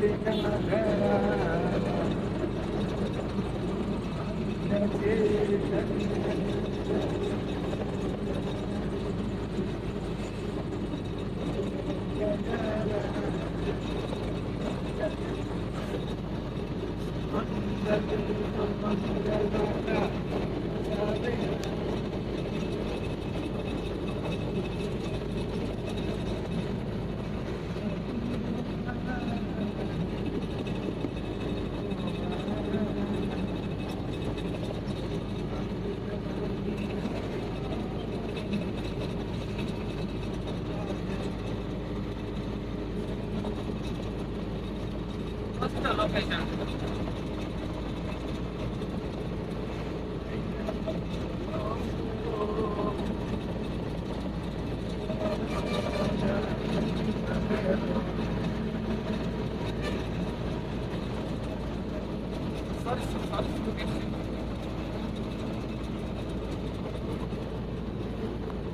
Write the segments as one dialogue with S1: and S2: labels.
S1: મસ્ત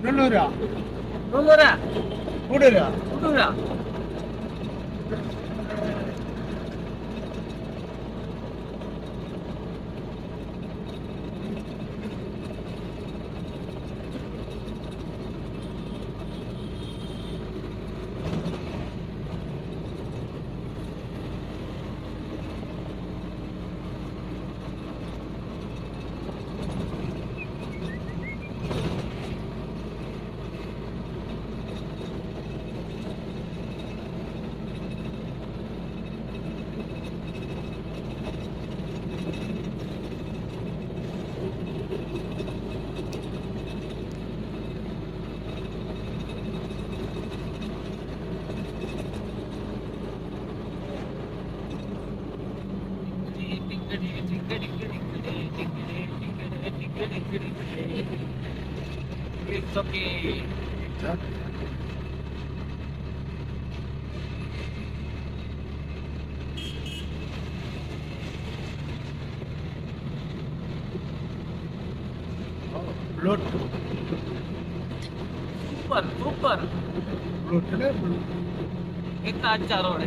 S2: തൊണ്ണൂറ്
S1: രൂപ
S2: തൊണ്ണൂറ്
S1: രൂപ It's okay.
S2: Lot
S1: Super, super.
S2: લોટ ને
S1: કેટલા અચ્છા રોડ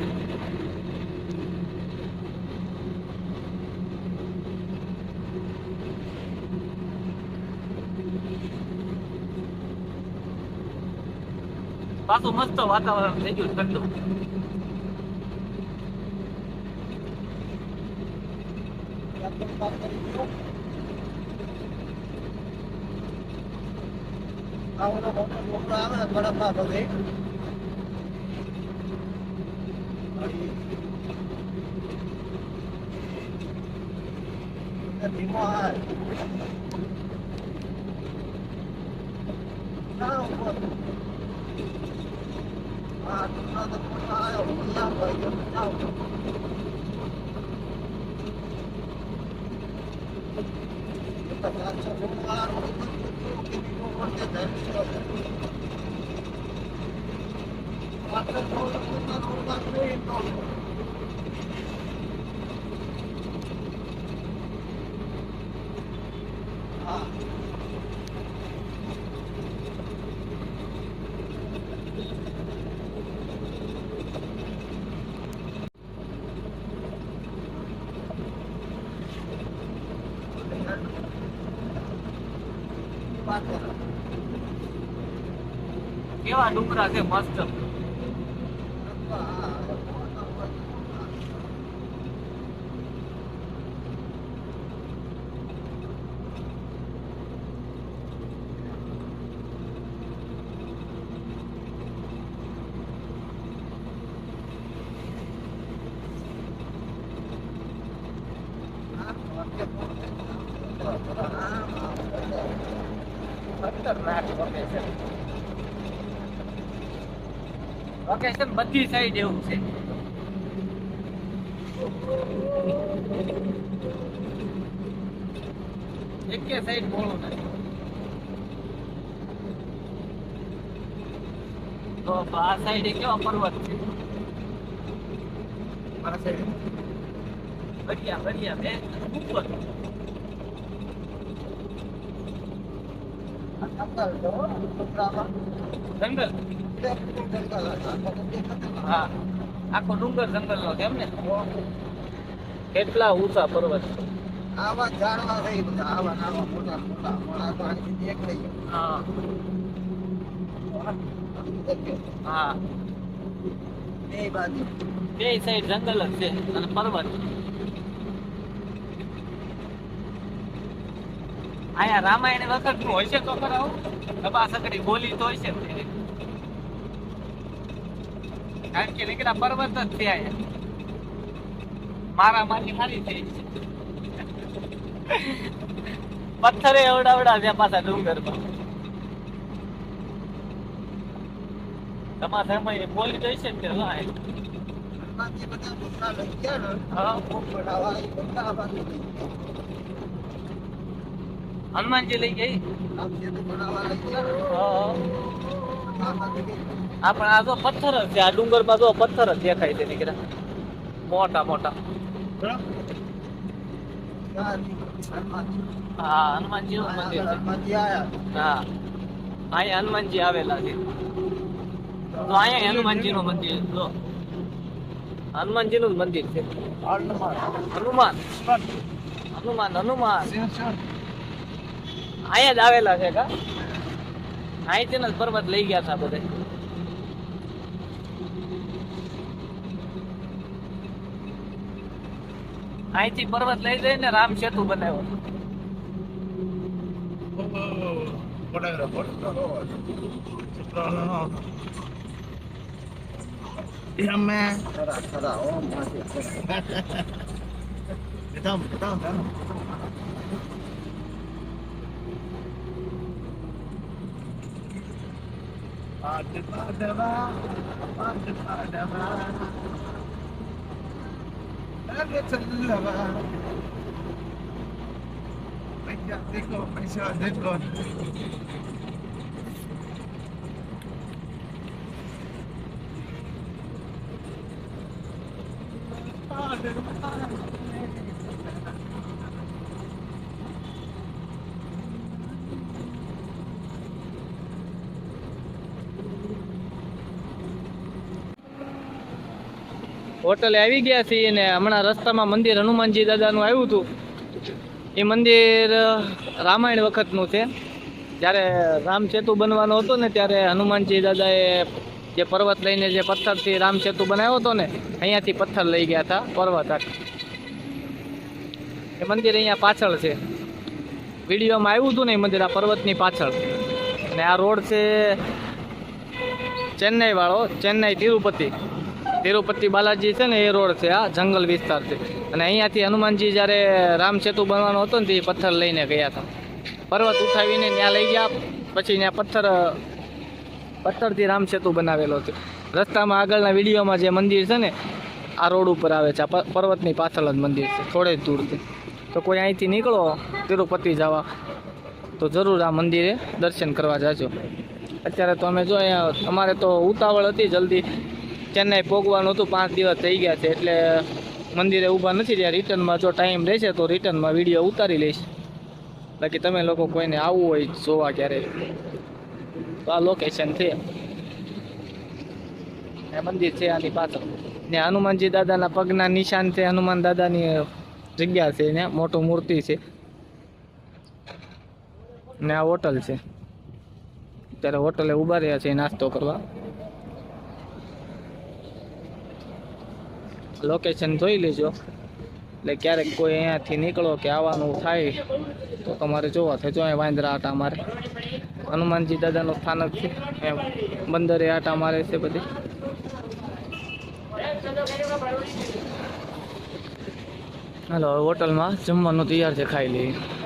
S1: પાછું મસ્ત વાતાવરણ થઈ ગયું ઠંડુ.
S2: ધીમો હાલ ના ઉપર હા તો તો મોટો આવ્યો ના ભાઈ જાઓ
S1: કેવા ડુંગરા છે મસ્ત? ખતરનાક લોકેશન લોકેશન બધી સાઈડ એવું છે. એકે સાઈડ મોડું નથી તો આ સાઈડ કેવા પર્વત છે? આ સાઈડ બઢિયા બઢિયા બે ઉપર જંગલ હા આખો ડુંગર જંગલ નો કેમ ને કેટલા ઊંચા પર્વત.
S2: આવા ઝાડવા છે બધા આવા મોટા મોટા તો આની છે.
S1: હા હા
S2: બે બાજુ
S1: બે સાઈડ જંગલ જ છે અને પર્વત અહીંયા રામાયણ વખતનું હોય છે તો ખરા હો. દબા સકડી બોલી તો હોય છે કારણ કે નીકળા પર્વત જ છે અહીંયા. મારા માની હારી થઈ છે. પથ્થરે અવડાવડા છે પાછા ડુંગરમાં. તમારા ઘરમાં બોલી તો છે તે જો બધા
S2: બધા બધા બધા બધા બધા ને.
S1: હા.
S2: બધા ગયા.
S1: હનુમાનજી લઈ ગઈ? હા પણ આ જો પથ્થર જ છે આ ડુંગરમાં જો પથ્થર જ દેખાય છે નીકળ્યા મોટા મોટા. હા હનુમાનજી મંદિર. હા. અહીંયા હનુમાનજી આવેલા છે. તો અહીંયા હનુમાનજી નું મંદિર જો. હનુમાનજી નું મંદિર છે.
S2: હનુમાન.
S1: હનુમાન. હનુમાન હનુમાન. અહીંયા જ આવેલા છે કા? અહીંથી જ પર્વત લઈ ગયા હતા બધે. અહીંથી પર્વત લઈ જઈને રામ સેતુ બનાવ્યો.
S2: ખરા, ખરા, ઓમ பாட்டு பாடவா பாட்டு பாடவா சொல்லவா ஐயா தேக்கோ பைசா தேக்கோ
S1: હોટલે આવી ગયા છીએ ને હમણાં રસ્તામાં મંદિર હનુમાનજી દાદાનું આવ્યું હતું. એ મંદિર રામાયણ વખતનું છે. જ્યારે રામસેતુ બનવાનો હતો ને ત્યારે હનુમાનજી દાદાએ જે પર્વત લઈને જે પથ્થરથી રામસેતુ બનાવ્યો હતો ને, અહીંયાથી પથ્થર લઈ ગયા હતા, પર્વત. એ મંદિર અહીંયા પાછળ છે. વિડીયોમાં આવ્યું હતું ને એ મંદિર, આ પર્વતની પાછળ. અને આ રોડ છે ચેન્નઈ વાળો, ચેન્નઈ તિરુપતિ. તિરુપતિ બાલાજી છે ને એ રોડ છે આ જંગલ વિસ્તાર છે. અને અહીંયાથી હનુમાનજી જ્યારે રામસેતુ બનવાનો હતો ને તે પથ્થર લઈને ગયા હતા. પર્વત ઉઠાવીને ત્યાં લઈ ગયા, પછી ત્યાં પથ્થર, પથ્થરથી રામસેતુ બનાવેલો છે. રસ્તામાં આગળના વિડીયોમાં જે મંદિર છે ને, આ રોડ ઉપર આવે છે, આ પર્વતની પાછળ જ મંદિર છે, થોડે જ દૂરથી. તો કોઈ અહીંથી નીકળો, તિરુપતિ જવા, તો જરૂર આ મંદિરે દર્શન કરવા જાજો. અત્યારે તો અમે જો અહીંયા, અમારે તો ઉતાવળ હતી જલ્દી. ચેન્નાઈ પહોંચવાનું હતું, પાંચ દિવસ થઈ ગયા છે, એટલે મંદિરે ઊભા નથી રહ્યા. રિટર્નમાં જો ટાઈમ રહેશે તો રિટર્નમાં વીડિયો ઉતારી લઈશ. બાકી તમે લોકો કોઈને આવવું હોય જોવા ક્યારે તો આ લોકેશન છે. મંદિર છે આની પાછળ. ને હનુમાનજી દાદાના પગના નિશાન છે, હનુમાન દાદાની જગ્યા છે ને, મોટું મૂર્તિ છે. ને આ હોટલ છે. અત્યારે હોટલે ઊભા રહ્યા છે, નાસ્તો કરવા. લોકેશન જોઈ લેજો. એટલે ક્યારેક કોઈ અહીંયાથી નીકળો કે આવવાનું થાય, તો તમારે જોવા થાય. જો અહીંયા વાંદરા આટા મારે. હનુમાનજી દાદાનું સ્થાનક છે. એમ બંદરે આટા મારે છે બધી. હાલો હોટલમાં જમવાનું તૈયાર છે ખાઈ લઈએ.